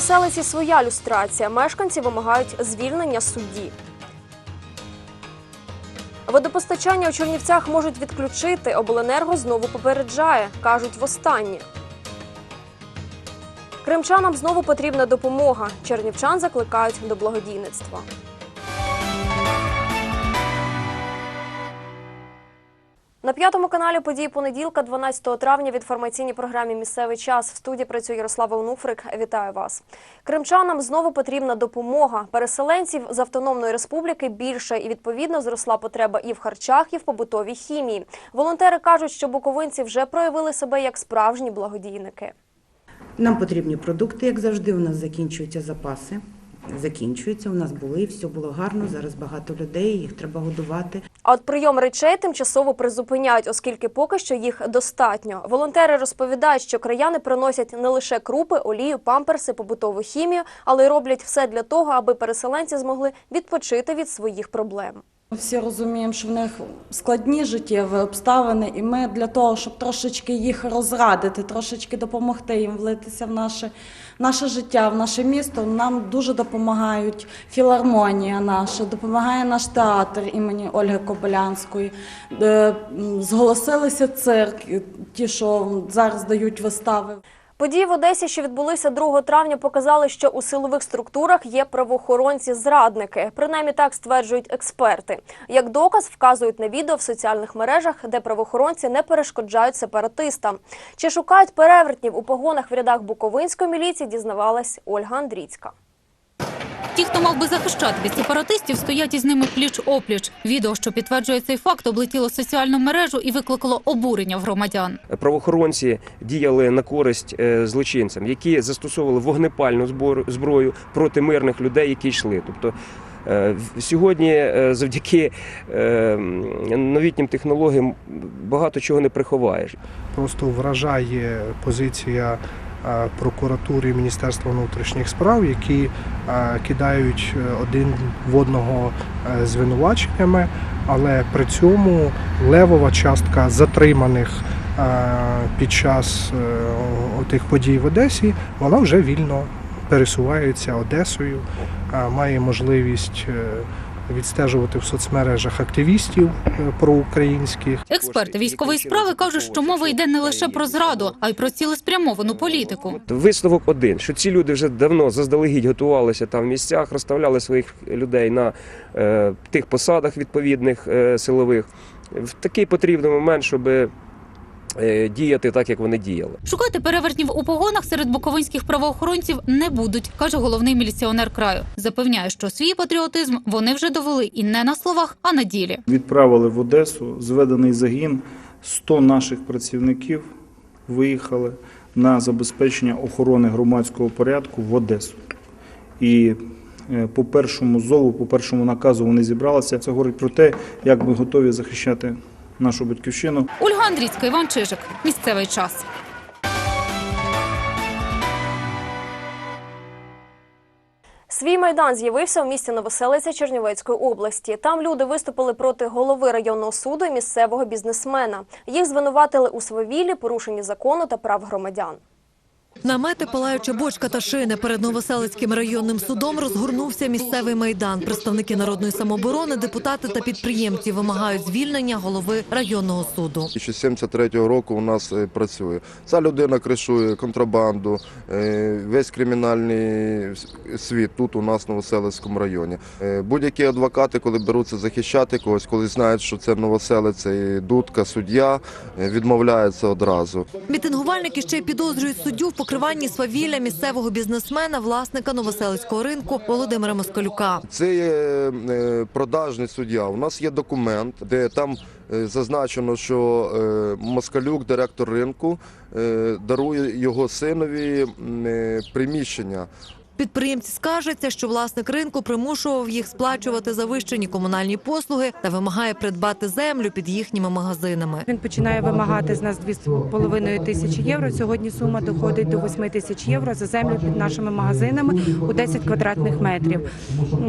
Новоселиці своя люстрація. Мешканці вимагають звільнення судді. Водопостачання у Чернівцях можуть відключити. Обленерго знову попереджає, кажуть востаннє. Кримчанам знову потрібна допомога. Чернівчан закликають до благодійництва. На п'ятому каналі події понеділка, 12 травня, в інформаційній програмі Місцевий час в студії працює Ярослава Онуфрик. Вітаю вас. Кримчанам знову потрібна допомога. Переселенців з автономної республіки більше і відповідно зросла потреба і в харчах, і в побутовій хімії. Волонтери кажуть, що буковинці вже проявили себе як справжні благодійники. Нам потрібні продукти, як завжди. У нас закінчуються запаси. Закінчуються. У нас були, все було гарно. Зараз багато людей, їх треба годувати. А от прийом речей тимчасово призупиняють, оскільки поки що їх достатньо. Волонтери розповідають, що краяни приносять не лише крупи, олію, памперси, побутову хімію, але й роблять все для того, аби переселенці змогли відпочити від своїх проблем. Всі розуміємо, що в них складні життєві обставини, і ми для того, щоб трошечки їх розрадити, трошечки допомогти їм влитися в наше, наше життя, в наше місто. Нам дуже допомагають філармонія наша, допомагає наш театр імені Ольги Кобилянської. Е, Зголосилися цирк, ті, що зараз дають вистави. Події в Одесі, що відбулися 2 травня, показали, що у силових структурах є правоохоронці-зрадники. Принаймні так стверджують експерти. Як доказ вказують на відео в соціальних мережах, де правоохоронці не перешкоджають сепаратистам. Чи шукають перевертнів у погонах в рядах Буковинської міліції, дізнавалась Ольга Андрійська. Ті, хто мав би захищати від сепаратистів, стоять із ними пліч-опліч. Відео, що підтверджує цей факт, облетіло соціальну мережу і викликало обурення в громадян. правоохоронці діяли на користь е, злочинцям, які застосовували вогнепальну зброю проти мирних людей, які йшли. Тобто е, сьогодні, е, завдяки новітнім технологіям, багато чого не приховаєш. Просто вражає позиція прокуратури Міністерства внутрішніх справ, які е, кидають е, один в одного е, звинуваченнями, але при цьому левова частка затриманих е, під час е, тих подій в Одесі, вона вже вільно пересувається Одесою, е, має можливість е, відстежувати в соцмережах активістів е, проукраїнських. Експерти військової справи кажуть, що мова йде не лише про зраду, а й про цілеспрямовану політику. Висновок один, що ці люди вже давно заздалегідь готувалися там в місцях, розставляли своїх людей на е, тих посадах відповідних е, силових. В такий потрібний момент, щоб е, діяти так, як вони діяли. Шукати перевертнів у погонах серед буковинських правоохоронців не будуть, каже головний міліціонер краю. Запевняє, що свій патріотизм вони вже довели і не на словах, а на ділі. Відправили в Одесу зведений загін. 100 наших працівників виїхали на забезпечення охорони громадського порядку в Одесу. І е, по першому зову, по першому наказу вони зібралися. Це говорить про те, як ми готові захищати нашу батьківщину. Ольга Андрійська, Іван Чижик. Місцевий час. Свій майдан з'явився у місті Новоселиця Чернівецької області. Там люди виступили проти голови районного суду і місцевого бізнесмена. Їх звинуватили у свавіллі, порушенні закону та прав громадян. Намети, палаюча бочка та шини перед Новоселицьким районним судом розгорнувся місцевий майдан. Представники народної самооборони, депутати та підприємці вимагають звільнення голови районного суду. Ще з 73-го року у нас е, працює. Ця людина кришує контрабанду, е, весь кримінальний світ тут у нас в Новоселицькому районі. Е, Будь-які адвокати, коли беруться захищати когось, коли знають, що це Новоселець, і дудка, суддя, відмовляються одразу. Мітингувальники ще й підозрюють суддю в покриванні свавілля місцевого бізнесмена, власника Новоселицького ринку Володимира Москалюка. Це є е, продажний суддя. У нас є документ, де там е, зазначено, що е, Москалюк, директор ринку, дарує його синові приміщення Підприємці скаржаться, що власник ринку примушував їх сплачувати завищені комунальні послуги та вимагає придбати землю під їхніми магазинами. Він починає вимагати з нас 2,5 тисячі євро. Сьогодні сума доходить до 8 тисяч євро за землю під нашими магазинами у 10 квадратних метрів.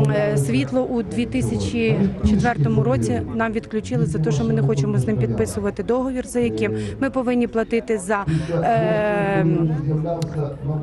Е, Світло у 2004 році нам відключили за те, що ми не хочемо з ним підписувати договір, за яким ми повинні платити за е,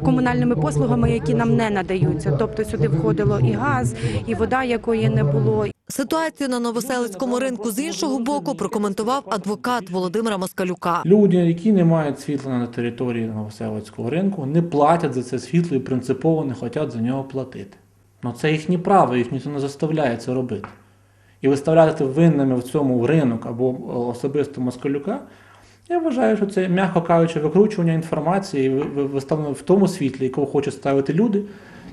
комунальними послугами, які нам не надаються. Тобто сюди входило і газ, і вода, якої не було, Ситуацію на новоселицькому ринку з іншого боку прокоментував адвокат Володимира Москалюка. Люди, які не мають світла на території Новоселицького ринку, не платять за це світло і принципово не хочуть за нього платити. Ну це їхнє право, їх ніхто не заставляє це робити. І виставляти винними в цьому ринок або особисто москалюка, я вважаю, що це, м'яко кажучи, викручування інформації ви- ви- виставлено в тому світлі, якого хочуть ставити люди,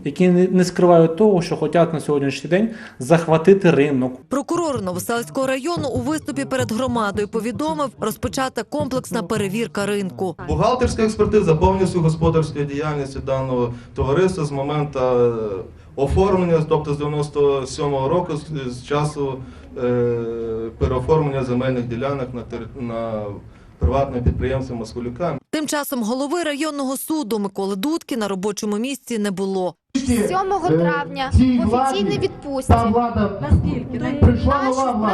які не скривають того, що хочуть на сьогоднішній день захватити ринок, Прокурор Новоселицького району у виступі перед громадою повідомив, розпочата комплексна перевірка ринку. Бухгалтерська експертиза повністю господарської діяльності даного товариства з моменту е, оформлення, тобто з 97-го року, з, часу е, переоформлення земельних ділянок на, на приватне підприємство Москулюка. Тим часом голови районного суду Миколи Дудки на робочому місці не було. 7 травня в офіційній відпустці. На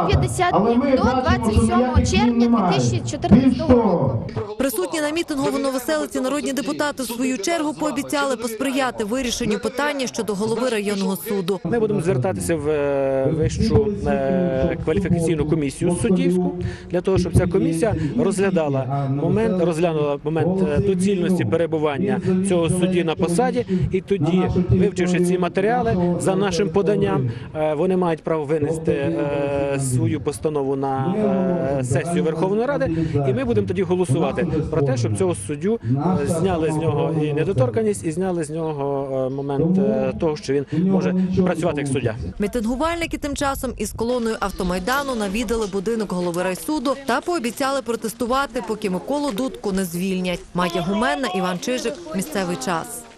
50 днів до 27 червня 2014 року. Присутні на мітингу в Новоселиці народні депутати в свою чергу пообіцяли посприяти вирішенню питання щодо голови районного суду. Ми будемо звертатися в е, вищу е, кваліфікаційну комісію суддівську для того, щоб ця комісія розглядала момент, розглянула момент е, доцільності перебування цього судді на посаді, і тоді, вивчивши ці матеріали за нашим поданням, вони мають право винести свою постанову на сесію Верховної Ради, і ми будемо тоді голосувати про те, щоб цього суддю е, зняли з нього і недоторканість, і зняли з нього е, момент е, того, що він може працювати як суддя. Мітингувальники тим часом із колоною автомайдану навідали будинок голови райсуду та пообіцяли протестувати, поки Миколу Дудку не звільнять. Майя Гуменна, Іван Чижик. Місцевий час.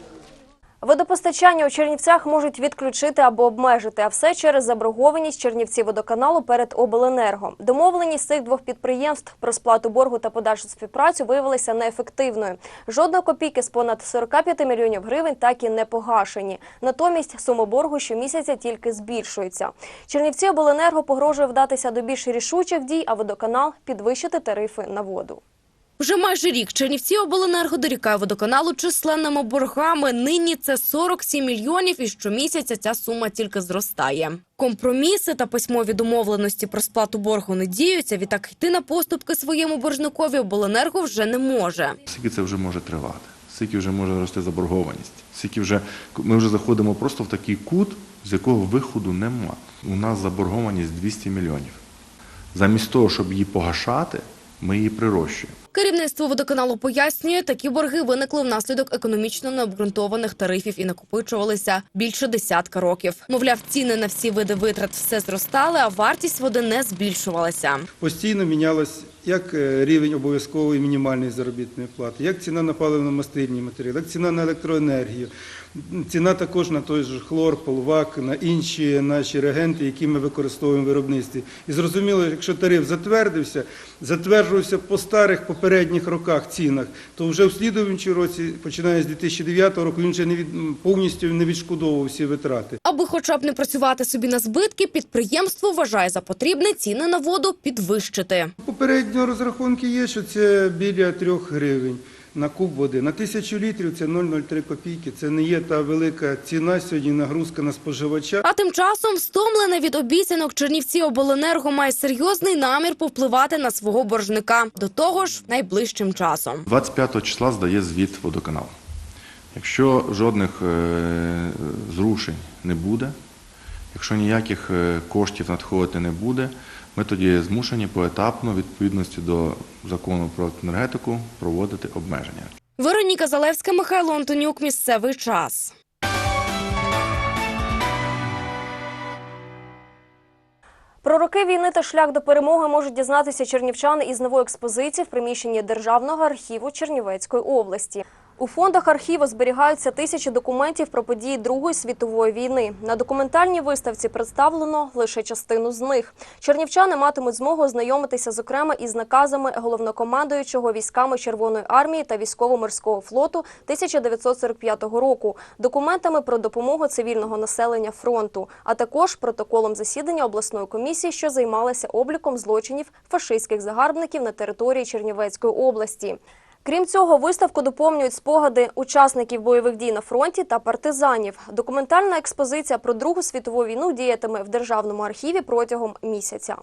Водопостачання у Чернівцях можуть відключити або обмежити, а все через заборгованість Чернівці водоканалу перед обленерго. Домовленість цих двох підприємств про сплату боргу та подальшу співпрацю виявилися неефективною. Жодної копійки з понад 45 мільйонів гривень так і не погашені. Натомість сума боргу щомісяця тільки збільшується. Чернівці обленерго погрожує вдатися до більш рішучих дій, а водоканал підвищити тарифи на воду. Вже майже рік Чернівці обленерго дорікає водоканалу численними боргами. Нині це 47 мільйонів, і щомісяця ця сума тільки зростає. Компроміси та письмові домовленості про сплату боргу не діються. Відтак йти на поступки своєму боржникові обленерго вже не може. Скільки це вже може тривати? Скільки вже може рости заборгованість? Скільки вже ми вже заходимо просто в такий кут, з якого виходу нема. У нас заборгованість 200 мільйонів. Замість того, щоб її погашати, ми її прирощуємо. Керівництво водоканалу пояснює, такі борги виникли внаслідок економічно необґрунтованих тарифів і накопичувалися більше десятка років. Мовляв, ціни на всі види витрат все зростали, а вартість води не збільшувалася. Постійно мінялось як е, рівень обов'язкової мінімальної заробітної плати, як ціна на паливно-мастильні матеріали, як ціна на електроенергію, ціна також на той же хлор, полвак, на інші наші реагенти, які ми використовуємо в виробництві. І зрозуміло, якщо тариф затвердився, затверджувався по старих попередніх роках цінах, то вже в слідуючому році, починаючи з 2009 року, він вже не від, повністю не відшкодовував всі витрати. Аби хоча б не працювати собі на збитки, підприємство вважає за потрібне ціни на воду підвищити. Попередньо розрахунки є, що це біля 3 гривень на куб води. На тисячу літрів це 0,03 копійки. Це не є та велика ціна сьогодні, нагрузка на споживача. А тим часом встомлене від обіцянок Чернівці обленерго має серйозний намір повпливати на свого боржника. До того ж, найближчим часом. 25 числа здає звіт водоканал. Якщо жодних е, зрушень не буде, якщо ніяких е, коштів надходити не буде, ми тоді змушені поетапно, відповідності до закону про енергетику, проводити обмеження. Вероніка Залевська, Михайло Антонюк. Місцевий час. Про роки війни та шлях до перемоги можуть дізнатися чернівчани із нової експозиції в приміщенні Державного архіву Чернівецької області. У фондах архіву зберігаються тисячі документів про події Другої світової війни. На документальній виставці представлено лише частину з них. Чернівчани матимуть змогу ознайомитися, зокрема, із наказами головнокомандуючого військами Червоної армії та військово-морського флоту 1945 року, документами про допомогу цивільного населення фронту, а також протоколом засідання обласної комісії, що займалася обліком злочинів фашистських загарбників на території Чернівецької області. Крім цього, виставку доповнюють спогади учасників бойових дій на фронті та партизанів. Документальна експозиція про Другу світову війну діятиме в державному архіві протягом місяця.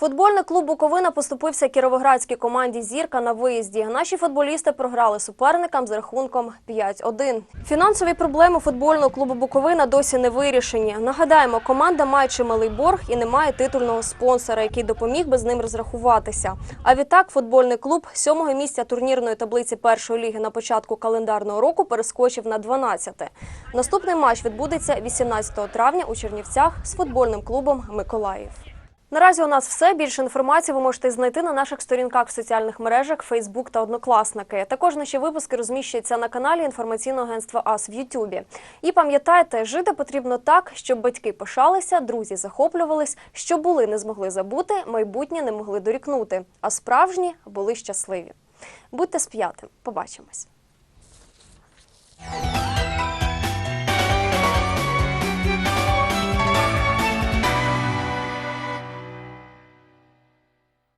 Футбольний клуб Буковина поступився кіровоградській команді Зірка на виїзді. Наші футболісти програли суперникам з рахунком 5-1. Фінансові проблеми футбольного клубу Буковина досі не вирішені. Нагадаємо, команда має чималий борг і не має титульного спонсора, який допоміг би з ним розрахуватися. А відтак футбольний клуб сьомого місця турнірної таблиці першої ліги на початку календарного року перескочив на 12-те. Наступний матч відбудеться 18 травня у Чернівцях з футбольним клубом Миколаїв. Наразі у нас все. Більше інформації ви можете знайти на наших сторінках в соціальних мережах Facebook та Однокласники. Також наші випуски розміщуються на каналі інформаційного агентства АС в Ютубі. І пам'ятайте, жити потрібно так, щоб батьки пишалися, друзі захоплювались, що були не змогли забути, майбутнє не могли дорікнути, а справжні були щасливі. Будьте сп'ятим. Побачимось.